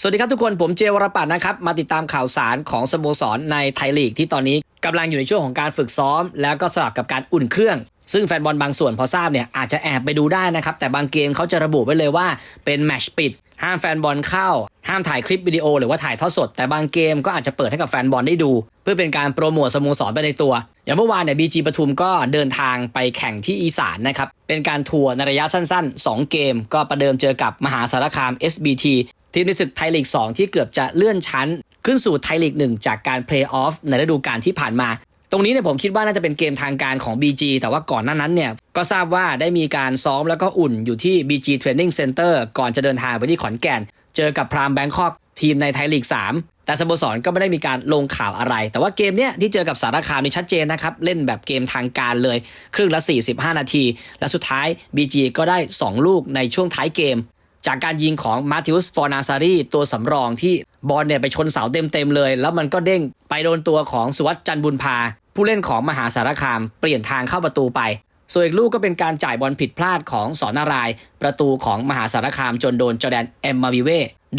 สวัสดีครับทุกคนผมเจวรปัตนะครับ มาติดตามข่าวสารของสโมสรในไทยลีกที่ตอนนี้กำลังอยู่ในช่วงของการฝึกซ้อม แล้วก็สลับกับการอุ่นเครื่อง ซึ่งแฟนบอลบางส่วนพอทราบเนี่ยอาจจะแอบไปดูได้นะครับ แต่บางเกมเขาจะระบุไว้เลยว่าเป็นแมตชปิด ห้ามแฟนบอลเข้า ห้ามถ่ายคลิปวิดีโอหรือว่าถ่ายทอดสด แต่บางเกมก็อาจจะเปิดให้กับแฟนบอลได้ดู เพื่อเป็นการโปรโมทสโมสรไปในตัว อย่างเมื่อวานเนี่ยบีจีปทุมก็เดินทางไปแข่งที่อีสานนะครับเป็นการทัวร์ในระยะสั้น ๆ 2 เกม ก็ประเดิมเจอกับมหาสารคาม SBT ทีมในศึกไทยลีก 2 ที่เกือบจะเลื่อนชั้น ขึ้นสู่ไทยลีก 1 จากการเพลย์ออฟในฤดูกาลที่ผ่านมา ตรงนี้เนี่ยผมคิดว่าน่าจะเป็นเกมทางการของ BG แต่ว่าก่อนหน้านั้นเนี่ยก็ทราบว่าได้มีการซ้อมแล้วก็อุ่นอยู่ที่ BG Training Center ก่อนจะเดินทางไปที่ขอนแก่น เจอกับพรามแบงคอกทีมในไทยลีก 3 แต่สโมสรก็ไม่ได้มีการลงข่าวอะไร แต่ว่าเกมเนี้ยที่เจอกับสารคามนี่ชัดเจนนะครับ เล่นแบบเกมทางการเลย ครึ่งละ 45 นาที และสุดท้าย BG ก็ได้ 2 ลูกในช่วงท้ายเกม จากการยิงของมาธิอุสฟอร์นาซารีตัวสำรองที่บอลเนี่ยไปชนเสาเต็มๆเลย แล้วมันก็เด้งไปโดนตัวของสุวัสด์จันบุญพา ผู้เล่นของมหาสารคาม เปลี่ยนทางเข้าประตูไป ส่วนอีกลูกก็เป็นการจ่ายบอลผิดพลาดของสอนนาราย ประตูของมหาสารคามจนโดนจอแดนเอ็มมาบิเว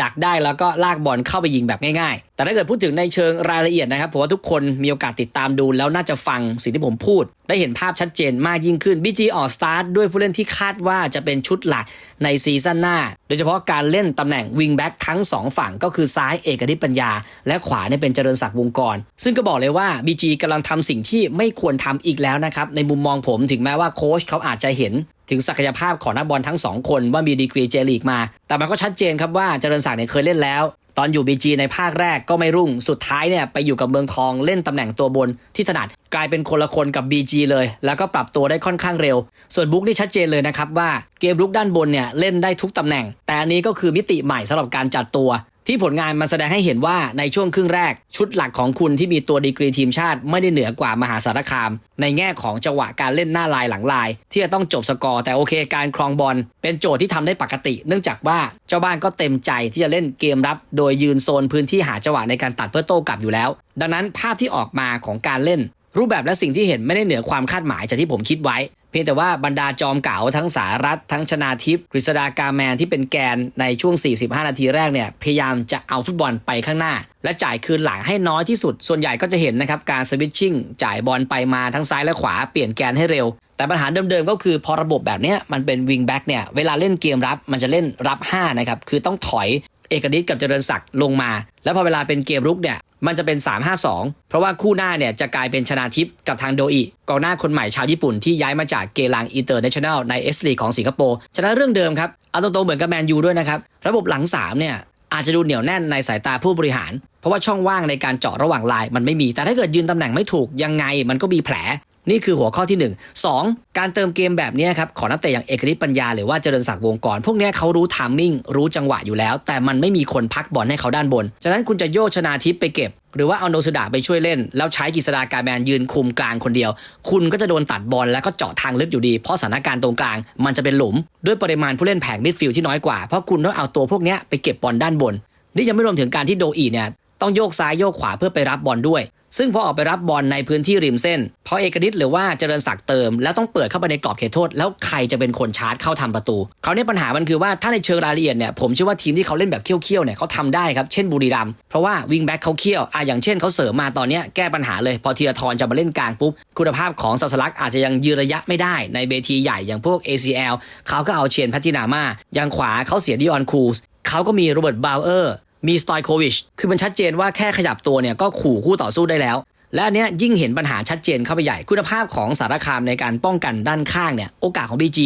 ดักได้แล้วก็ลากบอลเข้าไปยิงแบบง่ายๆ แต่ถ้าเกิดพูดถึงในเชิงรายละเอียดนะครับผมว่าทุกคนมีโอกาสติดตามดู แล้วน่าจะฟังสิ่งที่ผมพูด ได้เห็นภาพชัดเจนมากยิ่งขึ้น BG ออกสตาร์ทด้วยผู้เล่นที่คาดว่าจะเป็นชุดหลักในซีซั่นหน้า โดยเฉพาะการเล่นตำแหน่งวิงแบ็กทั้ง 2 ฝั่งก็คือซ้ายเอกนิปัญญา และขวาเนี่ยเป็นเจริญศักดิ์วงกร ซึ่งก็บอกเลยว่า BG กำลังทำสิ่งที่ไม่ควรทำอีกแล้วนะครับในมุมมองผมถึงแม้ว่าโค้ชเขาอาจจะเห็น ถึงศักยภาพของนักบอลทั้งสองคนว่ามีดีกรีเจลีกมา แต่มันก็ชัดเจนครับว่าเจริญศักดิ์เนี่ยเคยเล่นแล้ว ตอนอยู่ BG ในภาคแรกก็ไม่รุ่ง สุดท้ายเนี่ยไปอยู่กับเมืองทองเล่นตำแหน่งตัวบนที่ถนัดกลายเป็นคนละคนกับ BG เลย แล้วก็ปรับตัวได้ค่อนข้างเร็ว ส่วนบุ๊กนี่ชัดเจนเลยนะครับว่าเกมลุกด้านบนเนี่ยเล่นได้ทุกตำแหน่ง แต่อันนี้ก็คือมิติใหม่สำหรับการจัดตัว ที่ผลงานมันแสดงให้เห็นว่าในช่วงครึ่งแรก ชุดหลักของคุณที่มีตัวดีกรีทีมชาติไม่ได้เหนือกว่ามหาสารคาม ในแง่ของจังหวะการเล่นหน้าลายหลังลาย ที่จะต้องจบสกอร์แต่โอเคการครองบอลเป็นโจทย์ที่ทำได้ปกติ เนื่องจากว่าเจ้าบ้านก็เต็มใจที่จะเล่นเกมรับ โดยยืนโซนพื้นที่หาจังหวะในการตัดเพื่อโต้กลับอยู่แล้ว ดังนั้นภาพที่ออกมาของการเล่น รูปแบบและสิ่งที่เห็นไม่ได้เหนือความคาดหมายจากที่ผมคิดไว้ เพียงแต่ว่าบรรดาจอมเก๋าทั้งสารัฐทั้งชนาทิพย์กฤษดากาแมนที่เป็นแกนในช่วง 45 นาทีแรกเนี่ยพยายามจะเอาฟุตบอลไปข้างหน้า และจ่ายคืนหลังให้น้อยที่สุด ส่วนใหญ่ก็จะเห็นนะครับการสวิตชิ่งจ่ายบอลไปมาทั้งซ้ายและขวาเปลี่ยนแกนให้เร็ว แต่ปัญหาเดิมๆก็คือพอระบบแบบเนี้ยมันเป็นวิงแบ็กเนี่ยเวลาเล่นเกมรับมันจะเล่นรับ5นะครับคือต้องถอย เอกนิตกับเจริญศักดิ์ลงมา แล้วพอเวลาเป็นเกมรุกเนี่ยมันจะเป็น 3-5-2 เพราะว่าคู่หน้าเนี่ยจะกลายเป็นชนาทิพย์กับทางโดอิกองหน้าคนใหม่ชาวญี่ปุ่นที่ย้ายมาจากเกลังอินเตอร์เนชั่นแนลในเอสลีของสิงคโปร์ฉะนั้นเรื่องเดิมครับเอาตรงๆเหมือนกับแมนยูด้วยนะครับระบบหลัง3เนี่ยอาจจะดูเหนียวแน่นในสายตาผู้บริหาร เพราะว่าช่องว่างในการเจาะระหว่างลายมันไม่มี แต่ถ้าเกิดยืนตำแหน่งไม่ถูกยังไงมันก็มีแผล นี่คือหัวข้อที่ 1 2 การเติมเกมแบบนี้ครับของนักเตะอย่างเอกฤทธิ์ปัญญาหรือว่าเจริญศักดิ์วงกรพวกนี้เขารู้ทามมิ่งรู้จังหวะอยู่แล้ว แต่มันไม่มีคนพักบอลให้เขาด้านบน ฉะนั้นคุณจะโยกชนาทิพย์ไปเก็บ หรือว่าเอาโนสุดาไปช่วยเล่น แล้วใช้กิษดาการแมนยืนคุมกลางคนเดียว คุณก็จะโดนตัดบอลแล้วก็เจาะทางลึกอยู่ดี เพราะสถานการณ์ตรงกลาง มันจะเป็นหลุม ด้วยปริมาณผู้เล่นแผงมิดฟิลด์ที่น้อยกว่าเพราะคุณต้องเอาตัวพวกนี้ไปเก็บบอลด้านบน นี่ยังไม่รวมถึงการที่โดอีเนี่ยต้องโยกซ้ายโยกขวาเพื่อไปรับบอลด้วย ซึ่งพอออกไปรับบอลในพื้นที่ริมเส้นพอเอกนิตหรือว่าเจริญศักดิ์เติม แล้วต้องเปิดเข้าไปในกรอบเขตโทษ แล้วใครจะเป็นคนชาร์จเข้าทำประตูคราวนี้ปัญหามันคือว่าถ้าในเชิงรายละเอียดเนี่ยผมเชื่อว่าทีมที่เขาเล่นแบบเคี่ยวๆเนี่ยเขาทำได้ครับ เช่นบุรีรัมย์เพราะว่าวิงแบ็คเขาเคี่ยวอะอย่างเช่นเขาเสริมมาตอนนี้แก้ปัญหาเลยพอธีรทรจะมาเล่นกลางปุ๊บคุณภาพของซาสลักอาจจะยังยืนระยะไม่ได้ในเวทีใหญ่อย่างพวก ACL เขาก็เอาเชนพัตินามายังขวาเขาเสียดิออนคูสเขาก็มีโรเบิร์ตบาวเออร์ มีสไตโควิชคือมันชัดเจนว่าแค่ขยับตัวเนี่ยก็ขู่คู่ต่อสู้ได้แล้ว และอันเนี้ยยิ่งเห็นปัญหาชัดเจนเข้าไปใหญ่คุณภาพของสารคามในการป้องกันด้านข้างเนี่ยโอกาสของ BG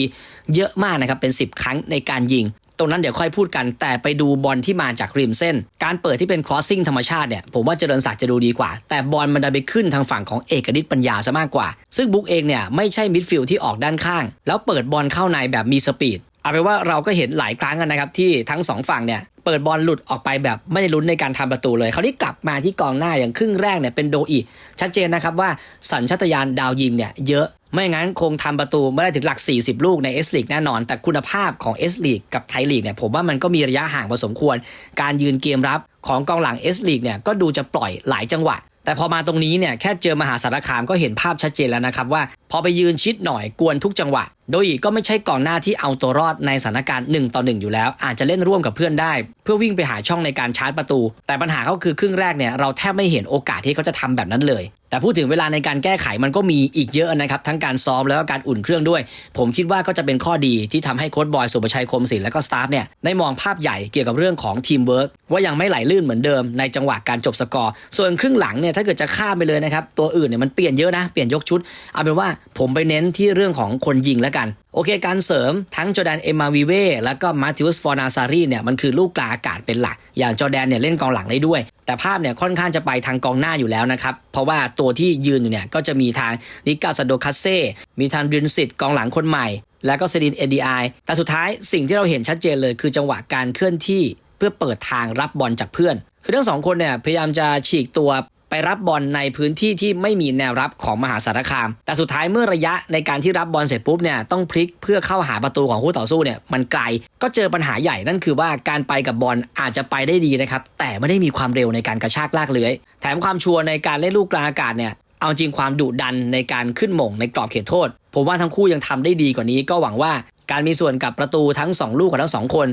เยอะมากนะครับเป็น 10 ครั้งในการยิง รงนั้นเดี๋ยวค่อยพูดกัน แต่ไปดูบอลที่มาจากริมเส้น การเปิดที่เป็น crossing ธรรมชาติเนี่ยผมว่าเจริญศักดิ์จะดูดีกว่า แต่บอลมันดันไปขึ้นทางฝั่งของเอกนิตปัญญาซะมากกว่า ซึ่งบุ๊กเองเนี่ยไม่ใช่มิดฟิลด์ที่ออกด้านข้าง แล้วเปิดบอลเข้าในแบบมีสปีดเอาเป็นว่าเราก็เห็นหลายครั้งกันนะครับที่ทั้งสองฝั่งเนี่ยเปิดบอลหลุดออกไปแบบไม่ได้ลุ้นในการทำประตูเลย เขาวนี้กลับมาที่กองหน้าอย่างครึ่งแรกเนี่ยเป็นโดอีชัดเจนนะครับว่าสัญชาตญาณดาวยิงเนี่ยเยอะ ไม่งั้นคงทำประตูไม่ได้ถึงหลัก 40 ลูกใน S ลีกแน่นอน แต่คุณภาพของ S ลีกกับไทยลีกเนี่ยผมว่ามันก็มีระยะห่างพอสมควร การยืนเกมรับของกองหลัง S ลีกเนี่ยก็ดูจะปล่อยหลายจังหวะ แต่พอมาตรงนี้เนี่ยแค่เจอมหาสารคามก็เห็นภาพชัดเจนแล้วนะครับว่า พอไปยืนชิดหน่อยกวนทุกจังหวะ โดยอีกก็ไม่ใช่กองหน้าที่เอาตัวรอดในสถานการณ์1ต่อ1อยู่แล้ว อาจจะเล่นร่วมกับเพื่อนได้ เพื่อวิ่งไปหาช่องในการชาร์จประตู แต่ปัญหาก็คือครึ่งแรกเนี่ยเราแทบไม่เห็นโอกาสที่เขาจะทำแบบนั้นเลย แต่พูดถึงเวลาในการแก้ไขมันก็มีอีกเยอะนะครับ ทั้งการซ้อมแล้วก็การอุ่นเครื่องด้วย ผมคิดว่าก็จะเป็นข้อดีที่ทำให้โค้ดบอยสุประชัยคมศิลป์และก็สตาฟเนี่ยได้มองภาพใหญ่เกี่ยวกับเรื่องของทีมเวิร์กว่ายังไม่ไหลลื่นเหมือนเดิมในจังหวะการจบสกอร์ ส่วนครึ่งหลังเนี่ยถ้าเกิดจะข้ามไปเลยนะครับตัวอื่นเนี่ยมันเปลี่ยนเยอะนะเปลี่ยนยกชุดเอาเป็นว่าผมไปเน้นที่เรื่องของคนยิงแล้วกัน โอเค การเสริมทั้งจอแดนเอมาวิเว่แล้วก็มาติอุสฟอร์นาซารีเนี่ยมันคือลูกกลางอากาศเป็นหลัก อย่างจอแดนเนี่ยเล่นกองหลังได้ด้วย แต่ภาพเนี่ยค่อนข้างจะไปทางกองหน้าอยู่แล้วนะครับ เพราะว่าตัวที่ยืนอยู่เนี่ยก็จะมีทางนิกาซาโดคัสเซ่มีทางดินสิตกองหลังคนใหม่ แล้วก็เซดินเอดีไอแต่สุดท้ายสิ่งที่เราเห็นชัดเจนเลยคือจังหวะการเคลื่อนที่เพื่อเปิดทางรับบอลจากเพื่อน คือทั้งสองคนเนี่ยพยายามจะฉีกตัว ไปรับบอลในพื้นที่ที่ไม่มีแนวรับของมหาสารคาม แต่สุดท้ายเมื่อระยะในการที่รับบอลเสร็จปุ๊บเนี่ยต้องพลิกเพื่อเข้าหาประตูของคู่ต่อสู้เนี่ยมันไกลก็เจอปัญหาใหญ่นั่นคือว่าการไปกับบอลอาจจะไปได้ดีนะครับแต่ไม่ได้มีความเร็วในการกระชากลากเลื้อยแถมความชัวร์ในการเล่นลูกกลางอากาศเนี่ยเอาจริงความดุดันในการขึ้นหม่งในกรอบเขตโทษ ผมว่าทั้งคู่ยังทำได้ดีกว่านี้ก็หวังว่าการมีส่วนกับประตูทั้งสองลูกของทั้งสองคน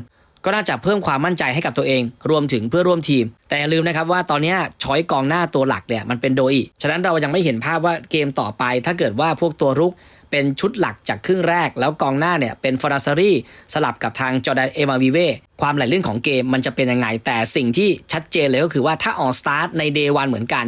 ก็น่าจะเพิ่มความมั่นใจให้กับตัวเอง รวมถึงเพื่อร่วมทีม แต่อย่าลืมนะครับว่าตอนนี้ช้อยกองหน้าตัวหลักเนี่ยมันเป็นโดอีฉะนั้นเรายังไม่เห็นภาพว่าเกมต่อไป ถ้าเกิดว่าพวกตัวรุกเป็นชุดหลักจากครึ่งแรก แล้วกองหน้าเนี่ยเป็นฟอร์ซารีสลับกับทางจอร์แดนเอมาวิเวความไหลลื่นของเกมมันจะเป็นยังไง แต่สิ่งที่ชัดเจนเลยก็คือว่าถ้าออกสตาร์ทในเดย์วันเหมือนกัน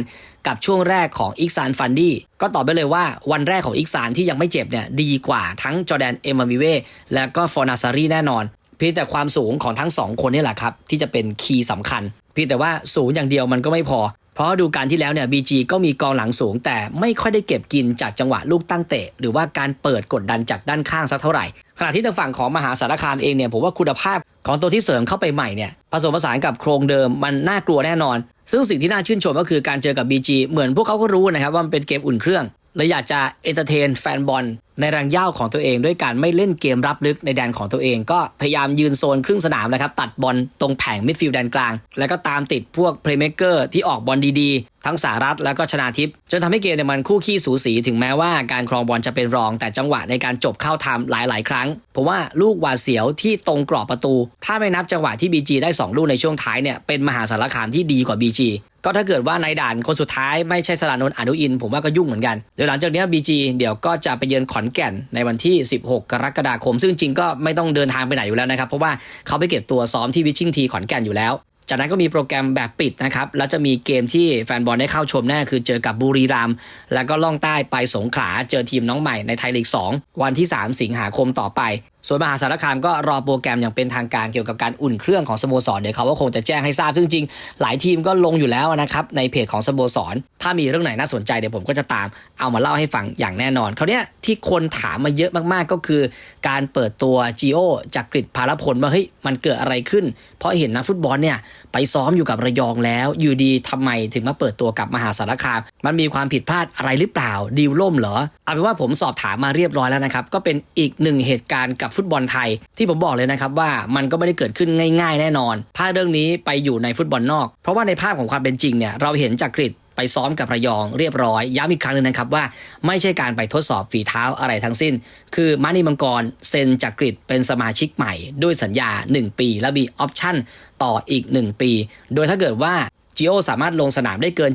กับช่วงแรกของอิกซานฟันดี้ก็ตอบไปเลยว่าวันแรกของอิกซานที่ยังไม่เจ็บเนี่ยดีกว่าทั้งจอร์แดนเอมาวิเวและก็ฟอร์นาซารีแน่นอน พียงแต่ความสูงของทั้งสองคนนี่แหละครับ ที่จะเป็นคีย์สำคัญ เพียงแต่ว่าสูงอย่างเดียวมันก็ไม่พอ เพราะดูการที่แล้วเนี่ย BG ก็มีกองหลังสูง แต่ไม่ค่อยได้เก็บกินจากจังหวะลูกตั้งเตะ หรือว่าการเปิดกดดันจากด้านข้างสักเท่าไหร่ ขณะที่ทางฝั่งของมหาสารคามเองเนี่ยผมว่าคุณภาพของตัวที่เสริมเข้าไปใหม่เนี่ยผสมผสานกับโครงเดิมมันน่ากลัวแน่นอน ซึ่งสิ่งที่น่าชื่นชมก็คือการเจอกับ BG เหมือนพวกเขาก็รู้นะครับว่ามันเป็นเกมอุ่นเครื่องเลยอยากจะเอนเตอร์เทนแฟนบอล ในรังย่าวของตัวเองด้วยการไม่เล่นเกมรับลึกในแดนของตัวเอง ก็พยายามยืนโซนครึ่งสนามนะครับ ตัดบอลตรงแผงมิดฟิลด์แดนกลาง แล้วก็ตามติดพวกเพลย์เม k เกอร์ที่ออกบอลดีๆ ทั้งสารัฐแล้วก็ชนาทิพย์จนทำให้เกมเนี่ยมันคู่ขี้สูสีถึงแม้ว่าการครองบอลจะเป็นรอง แต่จังหวะในการจบเข้าทำหลาย ๆ ครั้งผมว่าลูกหวาดเสียวที่ตรงกรอบประตู ถ้าไม่นับจังหวะที่ BG ได้สองลูกในช่วงท้ายเนี่ยเป็นมหาสารคามที่ดีกว่า BG ก็ถ้าเกิดว่าในด่านคนสุดท้ายไม่ใช่สรานนท์อนุอิน ผมว่าก็ยุ่งเหมือนกันเดี๋ยวหลังจากนี้บีจีเดี๋ยวก็จะไปเยือนขอนแก่นในวันที่ 16 กรกฎาคม ซึ่งจริงก็ไม่ต้องเดินทางไปไหนอยู่แล้วนะครับ เพราะว่าเขาไปเก็บตัวซ้อมที่วิชิงทีขอนแก่นอยู่แล้ว จากนั้นก็มีโปรแกรมแบบปิดนะครับ แล้วจะมีเกมที่แฟนบอลได้เข้าชมแน่คือเจอกับบุรีรัมย์แล้วก็ล่องใต้ไปสงขลาเจอทีมน้องใหม่ในไทยลีก 2 วันที่ 3 สิงหาคมต่อไป ส่วนมหาสารคามก็รอโปรแกรมอย่างเป็นทางการเกี่ยวกับการอุ่นเครื่องของสโมสรเดี๋ยวเขาก็คงจะแจ้งให้ทราบ ซึ่งจริงหลายทีมก็ลงอยู่แล้วนะครับในเพจของสโมสร ถ้ามีเรื่องไหนน่าสนใจเดี๋ยวผมก็จะตามเอามาเล่าให้ฟังอย่างแน่นอนเขาวนี้ที่คนถามมาเยอะมากๆก็คือ การเปิดตัวจีโอจากกริดพาลพลว่าเฮ้ยมันเกิดอะไรขึ้น เพราะเห็นนักฟุตบอลเนี่ยไปซ้อมอยู่กับระยองแล้วอยู่ดีทำไมถึงมาเปิดตัวกับมหาสารคาม มันมีความผิดพลาดอะไรหรือเปล่าดีลล่มเหรอเอาเป็นว่าผมสอบถามมาเรียบร้อยแล้วนะครับ ก็เป็นอีกหนึ่งเหตุการณ์กับฟุตบอลไทย ที่ผมบอกเลยนะครับว่ามันก็ไม่ได้เกิดขึ้นง่ายๆ แน่นอนภาพเรื่องนี้ไปอยู่ในฟุตบอลนอก เพราะว่าในภาพของความเป็นจริงเนี่ยเราเห็นจากกริดไปซ้อมกับระยองเรียบร้อย ย้ำอีกครั้งหนึงนะครับว่าไม่ใช่การไปทดสอบฝีเท้าอะไรทั้งสิ้น คือมานีมังกรเซ็นจากกริดเป็นสมาชิกใหม่ ด้วยสัญญา 1 ปี และมีออปชั่นต่ออีก 1 ปี โดยถ้าเกิดว่า จิโอสามารถลงสนามได้เกิน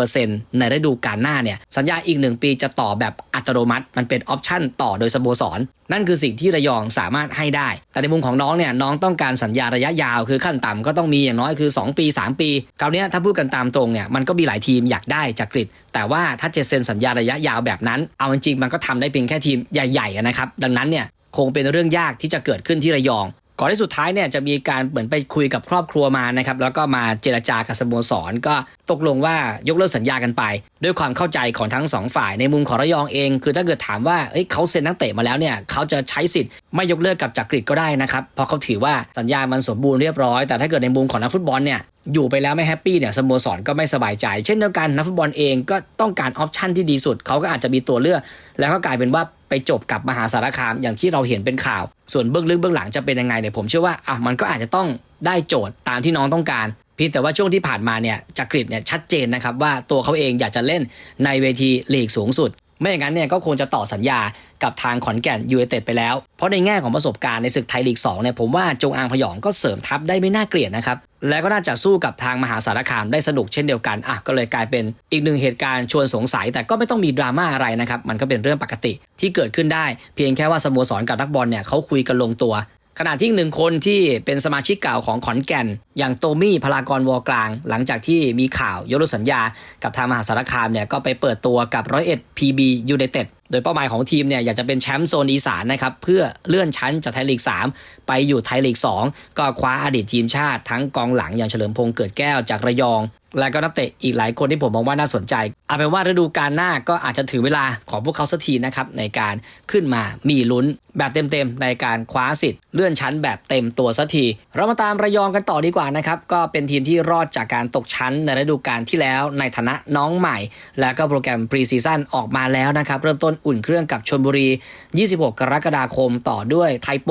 70%ในฤดูกาลหน้าเนี่ย สัญญาอีก 1 ปีจะต่อแบบอัตโนมัติ มันเป็นออปชั่นต่อโดยสโมสรนั่นคือสิ่งที่ระยองสามารถให้ได้ แต่ในมุมของน้องเนี่ย น้องต้องการสัญญาระยะยาว คือขั้นต่ำก็ต้องมีอย่างน้อยคือ 2 ปี 3 ปีคราวนี้ถ้าพูดกันตามตรงเนี่ยมันก็มีหลายทีมอยากได้จากกรีฑแต่ว่าถ้าจะเซ็นสัญญาระยะยาวแบบนั้น เอาจริงมันก็ทำได้เพียงแค่ทีมใหญ่ๆนะครับดังนั้นเนี่ยคงเป็นเรื่องยากที่จะเกิดขึ้นที่ระยอง ก่อนที่สุดท้ายเนี่ยจะมีการเหมือนไปคุยกับครอบครัวมานะครับแล้วก็มาเจรจากับสโมสร ก็ตกลงว่ายกเลิกสัญญากันไป ด้วยความเข้าใจของทั้งสองฝ่ายในมุมของระยองเอง คือถ้าเกิดถามว่าเอ้ยเขาเซ็นนักเตะมาแล้วเนี่ยเขาจะใช้สิทธิ์ไม่ยกเลิกกับจักริดก็ได้นะครับเพราะเขาถือว่าสัญญามันสมบูรณ์เรียบร้อยแต่ถ้าเกิดในมุมของนักฟุตบอลเนี่ยอยู่ไปแล้วไม่แฮปปี้เนี่ยสโมสรก็ไม่สบายใจ เช่นเดียวกันนักฟุตบอลเองก็ต้องการออปชั่นที่ดีสุดเขาก็อาจจะมีตัวเลือก แล้วก็กลายเป็นว่าไปจบกับมหาสารคามอย่างที่เราเห็นเป็นข่าว ส่วนเบื้องลึกเบื้องหลังจะเป็นยังไงเนี่ยผมเชื่อว่าอะมันก็อาจจะต้องได้โจทย์ตามที่น้องต้องการเพียงแต่ว่าช่วงที่ผ่านมาเนี่ยจักริดเนี่ยชัดเจนนะครับว่าตัวเขาเองอยากจะเล่นในเวทีลีกสูงสุด ไม่อย่างนั้นเนี่ยก็คงจะต่อสัญญากับทางขอนแก่นยูไนเต็ดไปแล้ว เพราะในแง่ของประสบการณ์ในศึกไทยลีก2เนี่ยผมว่าจงอางพยองก็เสริมทัพได้ไม่น่าเกลียดนะครับและก็น่าจะสู้กับทางมหาสารคามได้สนุกเช่นเดียวกันอะก็เลยกลายเป็นอีกหนึ่งเหตุการณ์ชวนสงสัย แต่ก็ไม่ต้องมีดราม่าอะไรนะครับมันก็เป็นเรื่องปกติที่เกิดขึ้นได้ เพียงแค่ว่าสโมสรกับนักบอลเนี่ยเขาคุยกันลงตัว ขณะที่หนึ่งคนที่เป็นสมาชิกเก่าของขอนแก่น อย่างโตมี่พลากรวอกลาง หลังจากที่มีข่าวยกเลิกสัญญากับทางมหาสารคามเนี่ยก็ไปเปิดตัวกับร้อยเอ็ดพีบียูไนเต็ดโดยเป้าหมายของทีมเนี่ยอยากจะเป็นแชมป์โซนอีสานนะครับเพื่อเลื่อนชั้นจากไทยลีก 3 ไปอยู่ไทยลีก 2 ก็คว้าอดีตทีมชาติทั้งกองหลังอย่างเฉลิมพงษ์เกิดแก้วจากระยอง และก็นักเตะอีกหลายคนที่ผมมองว่าน่าสนใจเอาเป็นว่าฤดูกาลหน้าก็อาจจะถึงเวลาของพวกเขาสักทีนะครับในการขึ้นมามีลุ้นแบบเต็มๆในการคว้าสิทธิ์เลื่อนชั้นแบบเต็มตัวสักที เรามาตามระยองกันต่อดีกว่านะครับก็เป็นทีมที่รอดจากการตกชั้นในฤดูกาลที่แล้วในฐานะน้องใหม่ แล้วก็โปรแกรมปรีซีซั่นออกมาแล้วนะครับเริ่มต้นอุ่นเครื่องกับชลบุรี 26 กรกฎาคมต่อด้วยไทโป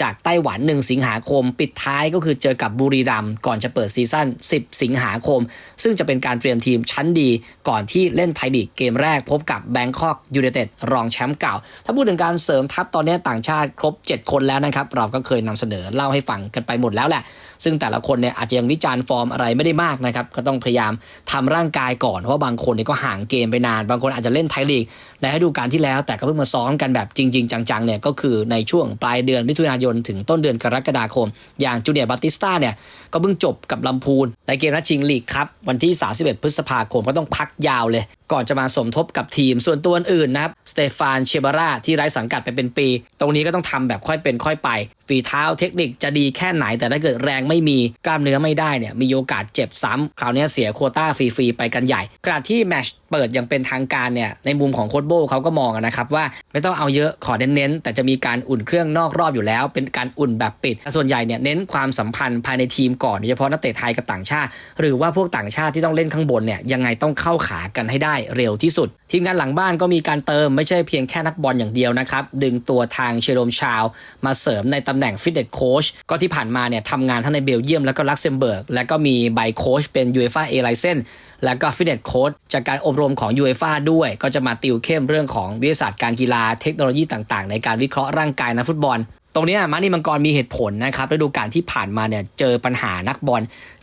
จากไต้หวัน 1 สิงหาคม ปิดท้ายก็คือเจอกับบุรีรัมย์ก่อนจะเปิดซีซั่น 10 สิงหาคม ซึ่งจะเป็นการเตรียมทีมชั้นดี ก่อนที่เล่นไทยลีกเกมแรกพบกับแบงคอกยูไนเต็ดรองแชมป์เก่า ถ้าพูดถึงการเสริมทัพตอนนี้ต่างชาติครบ 7 คนแล้วนะครับเราก็เคยนำเสนอเล่าให้ฟังกันไปหมดแล้วแหละ ซึ่งแต่ละคนเนี่ยอาจจะยังวิจารณ์ฟอร์มอะไรไม่ได้มากนะครับก็ต้องพยายามทำร่างกายก่อนเพราะว่าบางคนเนี่ยก็ห่างเกมไปนาน บางคนอาจจะเล่นไทยลีกในฤดูกาลที่แล้ว แต่ก็เพิ่งมาซ้อมกันแบบจริง ๆ จังๆเนี่ยก็คือในช่วงปลายเดือนมิถุนายน ถึงต้นเดือนกรกฎาคม อย่างจูเนียร์บัตติสตาเนี่ยก็เพิ่งจบกับลำพูน ในเกมนัดชิงลีกครับ วันที่ 31 พฤษภาคมก็ต้องพักยาวเลย ก่อนจะมาสมทบกับทีมส่วนตัวอื่นนะครับสเตฟานเชบาร่าที่ไร้สังกัดไปเป็นปี ตรงนี้ก็ต้องทำแบบค่อยเป็นค่อยไปฝีเท้าเทคนิคจะดีแค่ไหน แต่ถ้าเกิดแรงไม่มีกล้ามเนื้อไม่ได้เนี่ยมีโอกาสเจ็บซ้ำคราวนี้เสียโคต้าฟรีๆไปกันใหญ่ขณะที่แมชเปิดอย่างเป็นทางการเนี่ยในมุมของโค้ชโบเขาก็มองนะครับว่าไม่ต้องเอาเยอะขอเน้นๆแต่จะมีการอุ่นเครื่องนอกรอบอยู่แล้ว เป็นการอุ่นแบบปิดแต่ส่วนใหญ่เนี่ยเน้นความสัมพันธ์ภายในทีมก่อนโดยเฉพาะนักเตะไทยกับต่างชาติ หรือว่าพวกต่างชาติที่ต้องเล่นข้างบนเนี่ยยังไงต้องเข้าขากันให้ได้เร็วที่สุด ทีมงานหลังบ้านก็มีการเติมไม่ใช่เพียงแค่นักบอลอย่างเดียวนะครับดึงตัวทางเชโรมชาว มาเสริมในตำแหน่งฟิตเนสโค้ชก็ที่ผ่านมาเนี่ยทำงานทั้งในเบลเยียมแล้วก็ลักเซมเบิร์กแล้วก็มีใบโค้ชเป็น UEFA A license แล้วก็ฟิตเนสโค้ชจากการอบรมของ UEFA ด้วย ก็จะมาติวเข้มเรื่องของวิทยาศาสตร์การกีฬาเทคโนโลยีต่างๆ ในการวิเคราะห์ร่างกายนักฟุตบอลตรงนี้มานี่มังกรมีเหตุผลนะครับฤดูกาลที่ผ่านมาเนี่ยเจอปัญหานักบอล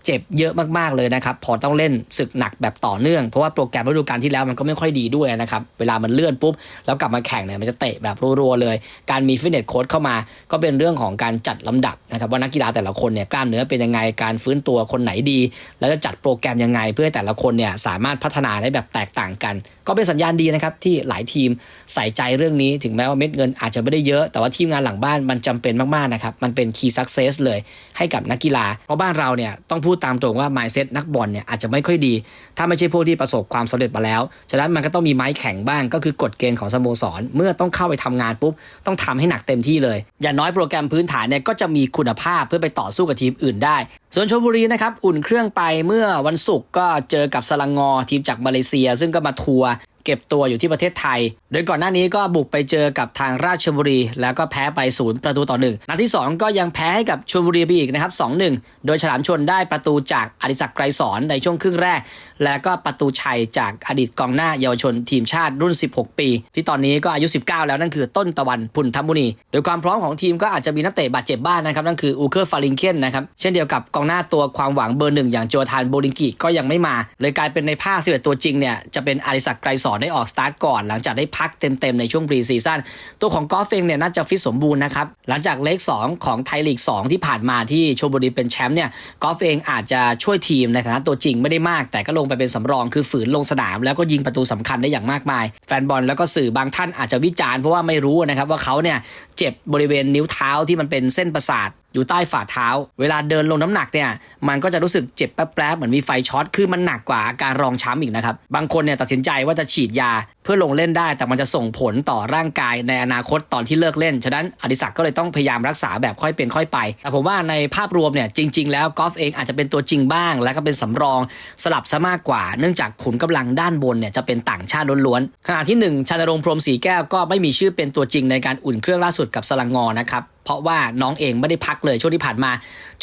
เจ็บเยอะมากๆเลยนะครับ พอต้องเล่นศึกหนักแบบต่อเนื่อง เพราะว่าโปรแกรมฤดูกาลที่แล้วมันก็ไม่ค่อยดีด้วยนะครับ เวลามันเลื่อนปุ๊บ แล้วกลับมาแข่งเนี่ยมันจะเตะแบบรัวๆเลย การมีฟิตเนสโค้ชเข้ามา ก็เป็นเรื่องของการจัดลำดับนะครับว่านักกีฬาแต่ละคนเนี่ยกล้ามเนื้อเป็นยังไงการฟื้นตัวคนไหนดี แล้วจะจัดโปรแกรมยังไง เพื่อให้แต่ละคนเนี่ยสามารถพัฒนาได้แบบแตกต่างกัน ก็เป็นสัญญาณดีนะครับที่หลายทีมใส่ใจเรื่องนี้ถึงแม้ว่าเม็ดเงินอาจจะไม่ได้เยอะ แต่ว่าทีมงานหลังบ้านมันจำเป็นมากๆนะครับมันเป็น key success เลยให้กับนักกีฬาเพราะบ้านเราเนี่ยต้องพูดตามตรงว่า mindset นักบอลเนี่ยอาจจะไม่ค่อยดี ถ้าไม่ใช่พวกที่ประสบความสำเร็จมาแล้ว ฉะนั้นมันก็ต้องมีไม้แข็งบ้าง ก็คือกฎเกณฑ์ของสโมสร เมื่อต้องเข้าไปทำงานปุ๊บ ต้องทำให้หนักเต็มที่เลย อย่างน้อยโปรแกรมพื้นฐานเนี่ยก็จะมีคุณภาพเพื่อไปต่อสู้กับทีมอื่นได้ ส่วนชลบุรีนะครับอุ่นเครื่องไปเมื่อวันศุกร์ก็เจอกับสลังงอทีมจากมาเลเซีย ซึ่งก็มาทัวร์ เก็บตัวอยู่ที่ประเทศไทย โดยก่อนหน้านี้ก็บุกไปเจอกับทางราชบุรี แล้วก็แพ้ไปศูนย์ประตูต่อหนึ่งนัดที่ 2 ก็ยังแพ้ให้กับชลบุรีไปอีกนะครับ2-1โดยฉลามชนได้ประตูจากอดิศักดิ์ไกรสอนในช่วงครึ่งแรก แล้วก็ประตูชัยจากอดีตกองหน้าเยาวชนทีมชาติรุ่น 16 ปี ที่ตอนนี้ก็อายุ 19 แล้วนั่นคือต้นตะวันพุนธมุนีโดยความพร้อมของทีมก็อาจจะมีนักเตะบาดเจ็บบ้างนะครับนั่นคืออูเคอร์ฟาริงเคนนะครับเช่นเดียวกับกองหน้าตัวความหวังเบอร์หนึ่งอย่างโจทานโบลิงกิก็ยังไม่มา เลยกลายเป็นในภาค11ตัวจริงเนี่ยจะเป็นอดิศักดิ์ไกรสอนได้ออกสตาร์ทก่อน หลังจากได้พักเต็มๆในช่วงปรีซีซั่นตัวของกอล์ฟเองเนี่ยน่าจะฟิตสมบูรณ์นะครับ หลังจากเลข 2 ของไทยลีก 2 ที่ผ่านมาที่ชลบุรีเป็นแชมป์เนี่ยกอล์ฟเองอาจจะช่วยทีมในฐานะตัวจริงไม่ได้มาก แต่ก็ลงไปเป็นสำรองคือฝืนลงสนาม แล้วก็ยิงประตูสำคัญได้อย่างมากมาย แฟนบอลแล้วก็สื่อบางท่านอาจจะวิจารณ์เพราะว่าไม่รู้นะครับว่าเขาเนี่ย เจ็บบริเวณนิ้วเท้าที่มันเป็นเส้นประสาทอยู่ใต้ฝ่าเท้า เวลาเดินลงน้ำหนักเนี่ยมันก็จะรู้สึกเจ็บแป๊บๆเหมือนมีไฟช็อตคือมันหนักกว่าอาการรองช้ำอีกนะครับ บางคนเนี่ยตัดสินใจว่าจะฉีดยาเพื่อลงเล่นได้ แต่มันจะส่งผลต่อร่างกายในอนาคตตอนที่เลิกเล่น ฉะนั้นอดิศักดิ์ก็เลยต้องพยายามรักษาแบบค่อยเป็นค่อยไป แต่ผมว่าในภาพรวมเนี่ยจริง ๆ แล้วกอล์ฟเองอาจจะเป็นตัวจริงบ้าง แล้วก็เป็นสำรองสลับซะมากกว่า เนื่องจากขุนกำลังด้านบนเนี่ยจะเป็นต่างชาติล้วนๆขณะที่หนึ่งชานรงค์พรมศรีแก้วก็ไม่มีชื่อเป็นตัวจริงในการอุ่นเครื่องล่าสุดกับสลังงอนะครับ เพราะว่าน้องเองไม่ได้พักเลยช่วงที่ผ่านมา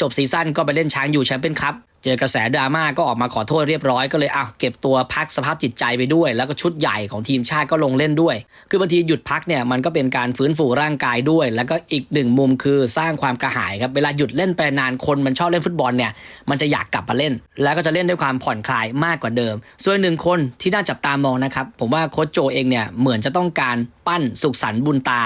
จบซีซั่นก็ไปเล่นช้างอยู่แชมเปี้ยนคัพ เจอกระแสดราม่าก็ออกมาขอโทษเรียบร้อยก็เลยเอาเก็บตัวพักสภาพจิตใจไปด้วย แล้วก็ชุดใหญ่ของทีมชาติก็ลงเล่นด้วย คือบางทีหยุดพักเนี่ยมันก็เป็นการฟื้นฟูร่างกายด้วย แล้วก็อีกหนึ่งมุมคือสร้างความกระหายครับเวลาหยุดเล่นไปนานคนมันชอบเล่นฟุตบอลเนี่ยมันจะอยากกลับมาเล่น แล้วก็จะเล่นด้วยความผ่อนคลายมากกว่าเดิม ส่วนหนึ่งคนที่น่าจับตามองนะครับผมว่าโค้ชโจเองเนี่ยเหมือนจะต้องการปั้นสุขสันต์บุญตา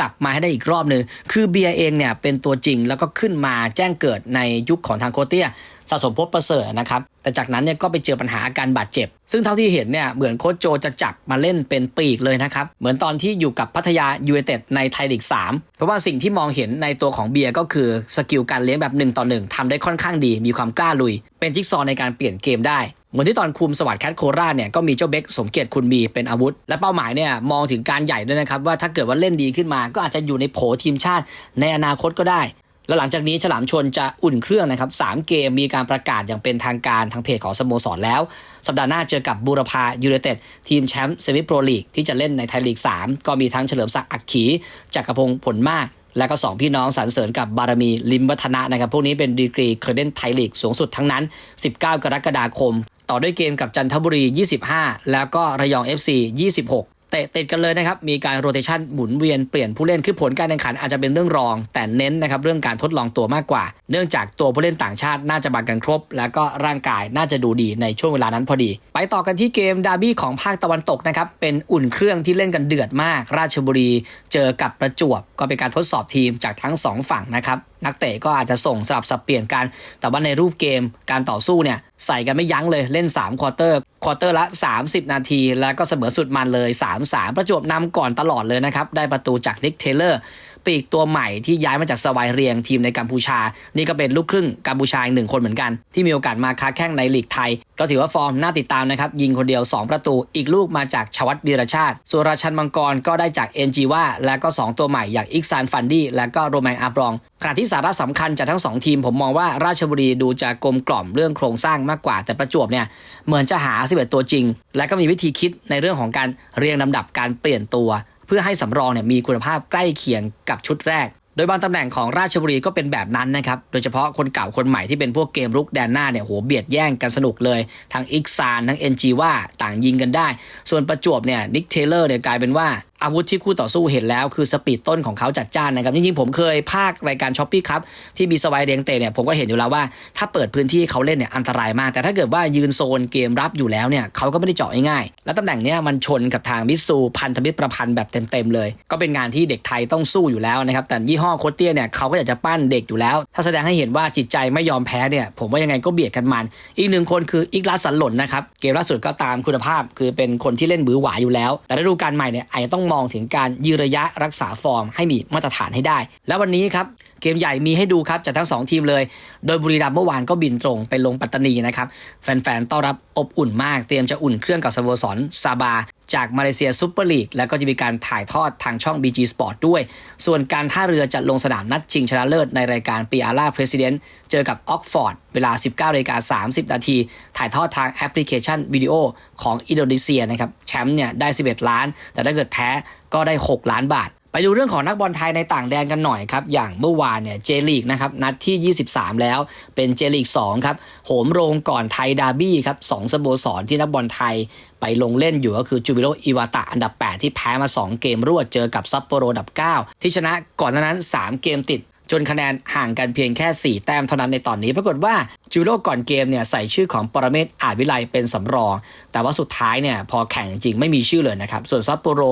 กลับมาให้ได้อีกรอบหนึ่งคือเบียร์เองเนี่ยเป็นตัวจริงแล้วก็ขึ้นมาแจ้งเกิดในยุคของทางโคเตีย สะสมพบประเสริฐนะครับ แต่จากนั้นเนี่ยก็ไปเจอปัญหาอาการบาดเจ็บ ซึ่งเท่าที่เห็นเนี่ยเหมือนโค้ชโจจะจับมาเล่นเป็นปีกเลยนะครับ เหมือนตอนที่อยู่กับพัทยายูเนเต็ดในไทยลีก 3 เพราะว่าสิ่งที่มองเห็นในตัวของเบียร์ก็คือสกิลการเลี้ยงแบบ1ต่อ1ทำได้ค่อนข้างดี มีความกล้าลุย เป็นจิ๊กซอในการเปลี่ยนเกมได้เหมือนที่ตอนคุมสวัสดิ์แคทโคราชเนี่ยก็มีเจ้าเบ็กสมเกียรติคุณมีเป็นอาวุธ และเป้าหมายเนี่ยมองถึงการใหญ่ด้วยนะครับว่าถ้าเกิดว่าเล่นดีขึ้นมา ก็อาจจะอยู่ในโผทีมชาติในอนาคตก็ได้ แล้วหลังจากนี้ฉลามชนจะอุ่นเครื่องนะครับสามเกมมีการประกาศอย่างเป็นทางการทางเพจของสโมสรแล้ว สัปดาห์หน้าเจอกับบูรพายูเนเต็ดทีมแชมป์เซมิโปรลีกที่จะเล่นในไทยลีก 3 ก็มีทั้งเฉลิมศักดิ์อักขีจักรพงศ์ผลมาก และก็ 2 พี่น้องสรรเสริญกับบารมีลิมวัฒนะนะครับ พวกนี้เป็นดีกรีเคยเล่นไทยลีกสูงสุดทั้งนั้น 19 กรกฎาคม ต่อด้วยเกมกับจันทบุรี 25 แล้วก็ระยอง FC 26 เตะติดกันเลยนะครับ มีการโรเตชันหมุนเวียนเปลี่ยนผู้เล่นคือผลการแข่งขันอาจจะเป็นเรื่องรอง แต่เน้นนะครับเรื่องการทดลองตัวมากกว่า เนื่องจากตัวผู้เล่นต่างชาติน่าจะบังกันครบ แล้วก็ร่างกายน่าจะดูดีในช่วงเวลานั้นพอดี ไปต่อกันที่เกมดาร์บี้ของภาคตะวันตกนะครับเป็นอุ่นเครื่องที่เล่นกันเดือดมาก ราชบุรี เจอกับประจวบก็เป็นการทดสอบทีมจากทั้งสองฝั่งนะครับนักเตะก็อาจจะส่งสลับสับเปลี่ยนกัน แต่ว่าในรูปเกมการต่อสู้เนี่ยใส่กันไม่ยั้งเลยเล่น3ควอเตอร์ควอเตอร์ละ 30 นาที แล้วก็เสมอสุดมันเลย 3-3 ประจวบนำก่อนตลอดเลยนะครับ ได้ประตูจากนิกเทเลอร์ ปีกตัวใหม่ที่ย้ายมาจากสวายเรียงทีมในกัมพูชา นี่ก็เป็นลูกครึ่งกัมพูชาอีกหนึ่งคนเหมือนกัน ที่มีโอกาสมาค้าแข้งในลีกไทย ก็ถือว่าฟอร์มน่าติดตามนะครับ ยิงคนเดียว 2 ประตู อีกลูกมาจากชวัตวีรชาติส่วนราชันมังกรก็ได้จากเอ็นจีว่าและก็ 2 ตัวใหม่อย่างอิกซานฟันดี้และก็โรแมงอาบรองขณะที่สาระสำคัญจากทั้ง 2 ทีม ผมมองว่าราชบุรีดูจะกลมกล่อมเรื่องโครงสร้างมากกว่า แต่ประจวบเนี่ยเหมือนจะหา11ตัวจริง และก็มีวิธีคิดในเรื่องของการเรียงลำดับการเปลี่ยนตัว เพื่อให้สำรองเนี่ยมีคุณภาพใกล้เคียงกับชุดแรก โดยบางตำแหน่งของราชบุรีก็เป็นแบบนั้นนะครับ โดยเฉพาะคนเก่าคนใหม่ที่เป็นพวกเกมรุกแดนหน้าเนี่ยโหเบียดแย่งกันสนุกเลย ทั้งอิกซานทั้งเอ็นจีว่าต่างยิงกันได้ ส่วนประจวบเนี่ยนิกเทเลอร์เนี่ยกลายเป็นว่าอาวุธที่คู่ต่อสู้เห็นแล้วคือสปีดต้นของเขาจัดจ้านนะครับ จริงๆ ผมเคยภาครายการช้อปปี้ครับที่มีสวายเรียงเตะเนี่ยผมก็เห็นอยู่แล้วว่าถ้าเปิดพื้นที่เขาเล่นเนี่ยอันตรายมาก แต่ถ้าเกิดว่ายืนโซนเกมรับอยู่แล้วเนี่ยเขาก็ไม่ได้เจาะง่ายๆแล้วตำแหน่งเนี้ยมันชนกับทางมิตซูพันธมิตรประพันธ์แบบเต็มๆเลย ก็เป็นงานที่เด็กไทยต้องสู้อยู่แล้วนะครับแต่ยี่ห้อโคตเตี้ยเนี่ยเขาก็อยากจะปั้นเด็กอยู่แล้ว ถ้าแสดงให้เห็นว่าจิตใจไม่ยอมแพ้เนี่ยผมว่ายังไงก็เบียดกันมัน อีกหนึ่งคนคืออีกลาสสันหล่นนะครับเกมล่าสุดก็ตามคุณภาพคือเป็นคนที่เล่นบือหวาอยู่แล้ว แต่ฤดูกาลใหม่เนี่ยอาจจะต้องมองถึงการยืนระยะรักษาฟอร์มให้มีมาตรฐานให้ได้ แล้ววันนี้ครับเกมใหญ่มีให้ดูครับจากทั้งสองทีมเลย โดยบุรีรัมย์เมื่อวานก็บินตรงไปลงปัตตานีนะครับแฟนๆต้อนรับอบอุ่นมากเตรียมจะอุ่นเครื่องกับสโมสรซาบาจากมาเลเซียซูเปอร์ลีกแล้วก็จะมีการถ่ายทอดทางช่อง BG Sport ด้วย ส่วนการท่าเรือจะลงสนามนัดชิงชนะเลิศในรายการปีอาร่าเพรสิดเนต์เจอกับออกฟอร์ดเวลา 19นาฬิกา30 นาที ถ่ายทอดทางแอปพลิเคชันวิดีโอของอินโดนีเซียนะครับ แชมป์เนี่ยได้ 11 ล้าน แต่ถ้าเกิดแพ้ก็ได้ 6 ล้านบาท ไปดูเรื่องของนักบอลไทยในต่างแดนกันหน่อยครับ อย่างเมื่อวานเนี่ยเจลีกนะครับนัดที่ 23 แล้วเป็นเจลีก2ครับโหมโรงก่อนไทยดาร์บี้ครับสองสโมสรที่นักบอลไทยไปลงเล่นอยู่ก็คือจูบิโรอิวาตะอันดับ 8 ที่แพ้มา 2 เกมรวดเจอกับซัปโปโรอันดับ 9 ที่ชนะก่อนหน้นั้น 3 เกมติด จนคะแนนห่างกันเพียงแค่ 4 แต้มเท่านั้นในตอนนี้ ปรากฏว่าจูโร่ก่อนเกมเนี่ยใส่ชื่อของปรเมศอาจวิไลเป็นสำรอง แต่ว่าสุดท้ายเนี่ยพอแข่งจริงไม่มีชื่อเลยนะครับ ส่วนซัปโปโร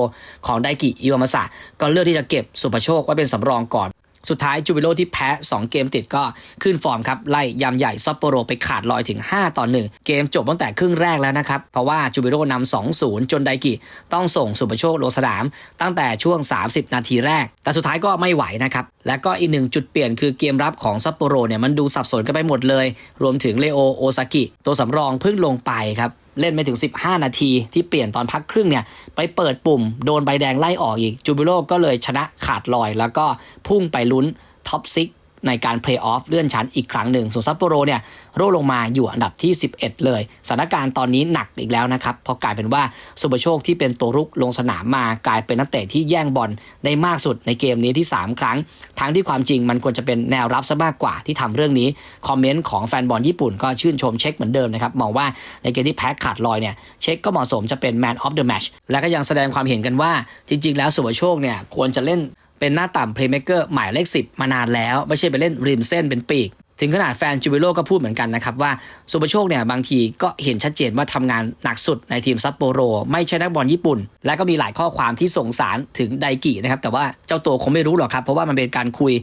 ของไดกิอิวามาสะก็เลือกที่จะเก็บสุภโชคไว้เป็นสำรองก่อน สุดท้ายจูบิโรที่แพ้ 2 เกมติดก็ขึ้นฟอร์มครับ ไล่ยำใหญ่ซัปโปโรไปขาดลอยถึง 5 ต่อ 1 เกมจบตั้งแต่ครึ่งแรกแล้วนะครับ เพราะว่าจูบิโรนำ2-0 จนไดกิ ต้องส่งสุปโชคลงสนาม ตั้งแต่ช่วง 30 นาทีแรก แต่สุดท้ายก็ไม่ไหวนะครับ และก็อีกหนึ่งจุดเปลี่ยนคือเกมรับของซัปโปโรเนี่ยมันดูสับสนกันไปหมดเลย รวมถึงเลโอโอซากิตัวสำรองเพิ่งลงไปครับ เล่นไม่ถึง 15 นาทีที่เปลี่ยนตอนพักครึ่งเนี่ย ไปเปิดปุ่มโดนใบแดงไล่ออกอีก จูบิโร่ก็เลยชนะขาดลอย แล้วก็พุ่งไปลุ้นท็อปซิก ในการเพลย์ออฟเลื่อนชั้นอีกครั้งหนึ่งส่วนซัปโปโรเนี่ยร่วงลงมาอยู่อันดับที่ 11 เลยสถานการณ์ตอนนี้หนักอีกแล้วนะครับเพราะกลายเป็นว่าสุปโชคที่เป็นตัวรุกลงสนามมากลายเป็นนักเตะที่แย่งบอลได้มากสุดในเกมนี้ที่ 3 ครั้ง ทั้งที่ความจริงมันควรจะเป็นแนวรับซะมากกว่าที่ทำเรื่องนี้คอมเมนต์ของแฟนบอลญี่ปุ่นก็ชื่นชมเช็คเหมือนเดิมนะครับมองว่าในเกมที่แพ้ขาดลอยเนี่ยเช็คก็เหมาะสมจะเป็น Man of the Match และก็ยังแสดงความเห็นกันว่าจริง ๆ แล้วสุปโชคเนี่ยควรจะเล่น เป็นหน้าต่ำเพลย์เม k เกอร์หมายเลข 10 มานานแล้ว ไม่ใช่ไปเล่นริมเส้นเป็นปีก ถึงขนาดแฟนจูเบโลก็พูดเหมือนกันนะครับว่าสุปโชคเนี่ยบางทีก็เห็นชัดเจนว่าทำงานหนักสุดในทีมซัปโปโร ไม่ใช่นักบอลญี่ปุ่น และก็มีหลายข้อความที่ส่งสารถึงไดกินะครับ แต่ว่าเจ้าตัวคงไม่รู้หรอกครับ เพราะว่ามันเป็นการคุย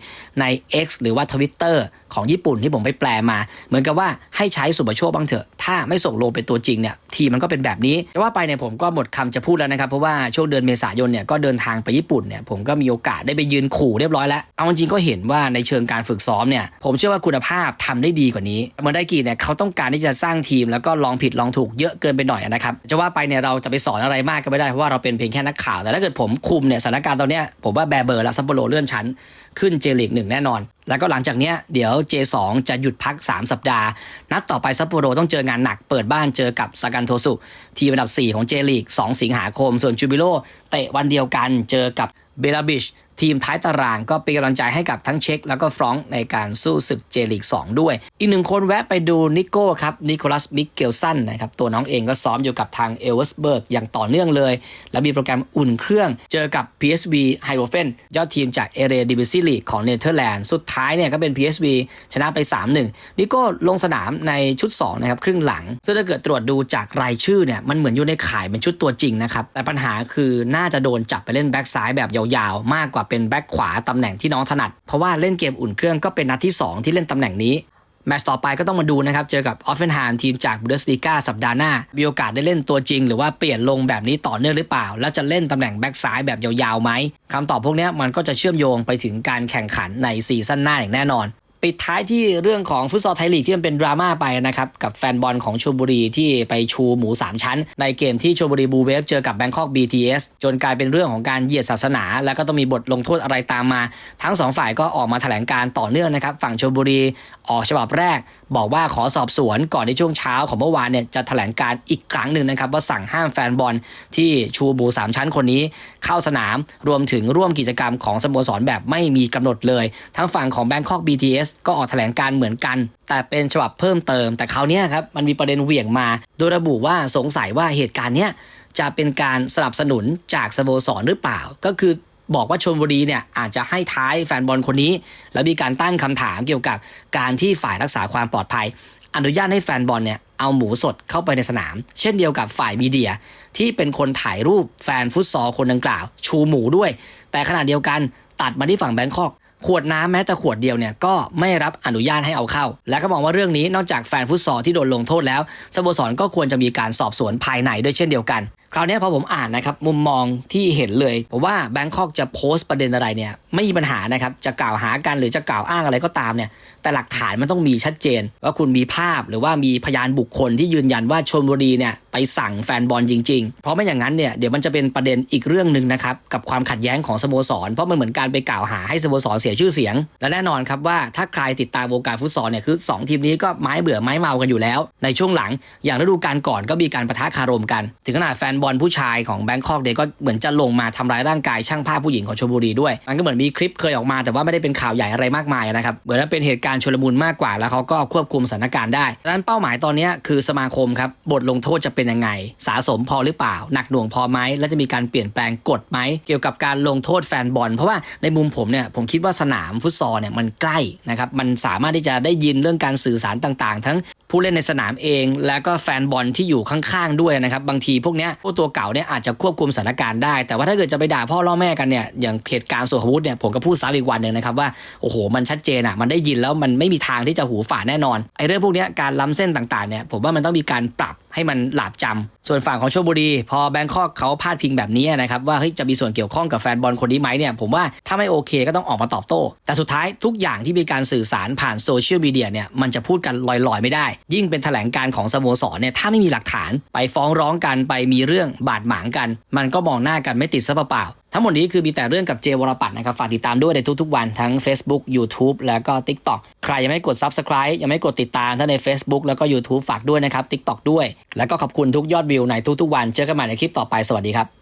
ใน X หรือว่าทวิตเตอร์ของญี่ปุ่นที่ผมไปแปลมา เหมือนกับว่าให้ใช้สุปโชคบ้างเถอะ ถ้าไม่ส่งลงเป็นตัวจริงเนี่ยทีมมันก็เป็นแบบนี้แต่ว่าไปเนี่ยผมก็หมดคำจะพูดแล้วนะครับเพราะว่าช่วงเดือนเมษายนเนี่ยก็เดินทางไปญี่ปุ่นเนี่ยผมก็มีโอกาสได้ไปยืนขู่เรียบร้อยแล้วเอาจริงก็เห็นว่าในเชิงการฝึกซ้อมเนี่ยผมเชื่อว่าคุณภาพทำได้ดีกว่านี้เหมือนไดกีเนี่ยเขาต้องการที่จะสร้างทีม แล้วก็ลองผิดลองถูกเยอะเกินไปหน่อยนะครับจะว่าไปเนี่ยเราจะไปสอนอะไรมากก็ไม่ได้เพราะว่าเราเป็นเพียงแค่นักข่าว แต่ถ้าเกิดผมคุมเนี่ยสถานการณ์ตอนเนี้ยผมว่าแบเบอร์และซัปโปโรเลื่อนชั้น ขึ้นเจลีกหนึ่งแน่นอน แล้วก็หลังจากเนี้ยเดี๋ยว J2 จะหยุดพัก 3 สัปดาห์ นัดต่อไปซัปโปโรต้องเจองานหนักเปิดบ้านเจอกับซากันโทสุทีมอันดับ 4 ของเจลีก2 สิงหาคม ส่วนจูบิโลเตะวันเดียวกันเจอกับเบลาบิชทีมท้ายตารางก็เป็นกำลังใจให้กับทั้งเช็ค แล้วก็ฟรองก์ในการสู้ศึกเจลีก 2 ด้วย อีกหนึ่งคนแวะไปดูนิโก้ครับนิโคลัสมิกเกลสันนะครับตัวน้องเองก็ซ้อมอยู่กับทางเอลเวสเบิร์กอย่างต่อเนื่องเลย และมีโปรแกรมอุ่นเครื่อง เจอกับ PSV h i r o f e n ยอดทีมจากเอเรดิวิซีลีกของเนเธอร์แลนด์สุดท้ายเนี่ยก็เป็น PSV ชนะไป 3-1นิโก้ลงสนามในชุด2นะครับครึ่งหลัง ซึ่งถ้าเกิดตรวจดูจากรายชื่อเนี่ยมันเหมือนอยู่ในข่ายเป็นชุดตัวจริงนะครับแต่ปัญหาคือน่าจะโดนจับไปเล่นแบ็กซ้ายแบบยาวๆ มากกว่าเป็นแบ็กขวาตำแหน่งที่น้องถนัด เพราะว่าเล่นเกมอุ่นเครื่องก็เป็นนัดที่ 2 ที่เล่นตำแหน่งนี้แมตช์ต่อไปก็ต้องมาดูนะครับ เจอกับออฟเฟนไฮม์ทีมจากบูเดสลีกาสัปดาห์หน้า มีโอกาสได้เล่นตัวจริง หรือว่าเปลี่ยนลงแบบนี้ต่อเนื่องหรือเปล่า แล้วจะเล่นตำแหน่งแบ็กซ้ายแบบยาวๆไหมคำตอบพวกนี้มันก็จะเชื่อมโยงไปถึงการแข่งขันในซีซั่นหน้าอย่างแน่นอน ปิดท้ายที่เรื่องของฟุตซอลไทยลีกที่มันเป็นดราม่าไปนะครับ กับแฟนบอลของชลบุรีที่ไปชูหมู 3 ชั้น ในเกมที่ชลบุรีบูเวฟเจอกับแบงคอก BTS จนกลายเป็นเรื่องของการเหยียดศาสนา แล้วก็ต้องมีบทลงโทษอะไรตามมา ทั้งสองฝ่ายก็ออกมาแถลงการต่อเนื่องนะครับฝั่งชลบุรีออกฉบับแรก บอกว่าขอสอบสวนก่อนในช่วงเช้าของเมื่อวานเนี่ยจะแถลงการอีกครั้งหนึ่งนะครับว่าสั่งห้ามแฟนบอลที่ชูหมูสามชั้นคนนี้เข้าสนามรวมถึงร่วมกิจกรรมของสโมสรแบบไม่มีกำหนดเลย ทั้งฝั่งของ Bangkok BTS ก็ออกแถลงการเหมือนกัน แต่เป็นฉบับเพิ่มเติม แต่คราวนี้ครับมันมีประเด็นเหวี่ยงมา โดยระบุว่าสงสัยว่าเหตุการณ์เนี้ยจะเป็นการสนับสนุนจากสโมสรหรือเปล่า ก็คือบอกว่าชนบุรีเนี่ยอาจจะให้ท้ายแฟนบอลคนนี้ แล้วมีการตั้งคำถามเกี่ยวกับการที่ฝ่ายรักษาความปลอดภัย อนุญาตให้แฟนบอลเนี่ยเอาหมูสดเข้าไปในสนาม เช่นเดียวกับฝ่ายมีเดีย ที่เป็นคนถ่ายรูปแฟนฟุตซอลคนดังกล่าว ชูหมูด้วย แต่ขณะเดียวกันตัดมาที่ฝั่งแบงคอก ขวดน้ำแม้แต่ขวดเดียวเนี่ยก็ไม่รับอนุญาตให้เอาเข้า และก็มองว่าเรื่องนี้นอกจากแฟนฟุตซอลที่โดนลงโทษแล้วสโมสรก็ควรจะมีการสอบสวนภายในด้วยเช่นเดียวกัน คราวนี้พอผมอ่านนะครับมุมมองที่เห็นเลยผมว่าแบงคอกจะโพสต์ประเด็นอะไรเนี่ยไม่มีปัญหานะครับจะกล่าวหากันหรือจะกล่าวอ้างอะไรก็ตามเนี่ยแต่หลักฐานมันต้องมีชัดเจน ว่าคุณมีภาพหรือว่ามีพยานบุคคลที่ยืนยันว่าชนบุรีเนี่ยไปสั่งแฟนบอลจริง ๆ เพราะไม่อย่างนั้นเนี่ยเดี๋ยวมันจะเป็นประเด็นอีกเรื่องหนึ่งนะครับกับความขัดแย้งของสโมสร เพราะมันเหมือนการไปกล่าวหาให้สโมสรเสียชื่อเสียง และแน่นอนครับว่าถ้าใครติดตามวงการฟุตซอลเนี่ยคือ 2 ทีมนี้ก็ไม้เบื่อไม้เมากันอยู่แล้ว ในช่วงหลังอย่างฤดูกาลก่อนก็มีการประทะคารมกัน ถึงขนาดแฟนบอลผู้ชายของแบงคอกเดยก็เหมือนจะลงมาทำร้ายร่างกายช่างภาพผู้หญิงของชลบุรีด้วย มันก็เหมือนมีคลิปเคยออกมา แต่ว่าไม่ได้เป็นข่าวใหญ่อะไรมากมายนะครับ เหมือนว่าเป็นเหตุการณ์ชุลมุนมากกว่า แล้วเขาก็ควบคุมสถานการณ์ได้ดังนั้นเป้าหมายตอนนี้คือสมาคมครับบทลงโทษจะเป็นยังไงสาสมพอหรือเปล่า หนักหน่วงพอไหมและจะมีการเปลี่ยนแปลงกฎไหมเกี่ยวกับการลงโทษแฟนบอล เพราะว่าในมุมผมเนี่ยผมคิดว่าสนามฟุตซอลเนี่ยมันใกล้นะครับมันสามารถที่จะได้ยินเรื่องการสื่อสารต่าง ๆ ทั้งผู้เล่นในสนามเอง แล้วก็แฟนบอลที่อยู่ข้างๆด้วยนะครับบางทีพวกเนี้ยพวตัวเก่าเนี่ยอาจจะควบคุมสถานการณ์ได้ แต่ว่าถ้าเกิดจะไปด่าพ่อล่อแม่กันเนี่ยอย่างเหตุการณ์สุขวุฒิเนี่ยผมก็พูดซ้ำอีกวันหนึ่งนะครับว่าโอ้โหมันชัดเจนอะมันได้ยินแล้วมันไม่มีทางที่จะหูฝาแน่นอนไอ้เรื่องพวกนี้การล้ำเส้นต่างๆเนี่ยผมว่ามันต้องมีการปรับให้มันหลาบจำส่วนฝั่งของชลบุรี พอแบงคอกเขาพาดพิงแบบนี้นะครับว่าเฮ้ยจะมีส่วนเกี่ยวข้องกับแฟนบอลคนนี้ไหมเนี่ยผมว่าถ้าไม่โอเคก็ต้องออกมาตอบโต้ แต่สุดท้ายทุกอย่างที่มีการสื่อสารผ่านโซเชียลมีเดียเนี่ยมันจะพูดกันลอยๆ ไม่ได้ ยิ่งเป็นแถลงการของสโมสรเนี่ยถ้าไม่มีหลักฐานไปฟ้องร้องกันไปมีเรื่องบาดหมางกัน มันก็มองหน้ากันไม่ติดซะเปล่าทั้งหมดนี้คือมีแต่เรื่องกับเจวรปัตนะครับ ฝากติดตามด้วยในทุกๆวันทั้ง Facebook YouTube แล้วก็ TikTok ใครยังไม่กด Subscribe ยังไม่กดติดตามทั้งใน Facebook แล้วก็ YouTube ฝากด้วยนะครับ TikTok ด้วย แล้วก็ขอบคุณทุกยอดวิวในทุกๆวัน เจอกันใหม่ในคลิปต่อไป สวัสดีครับ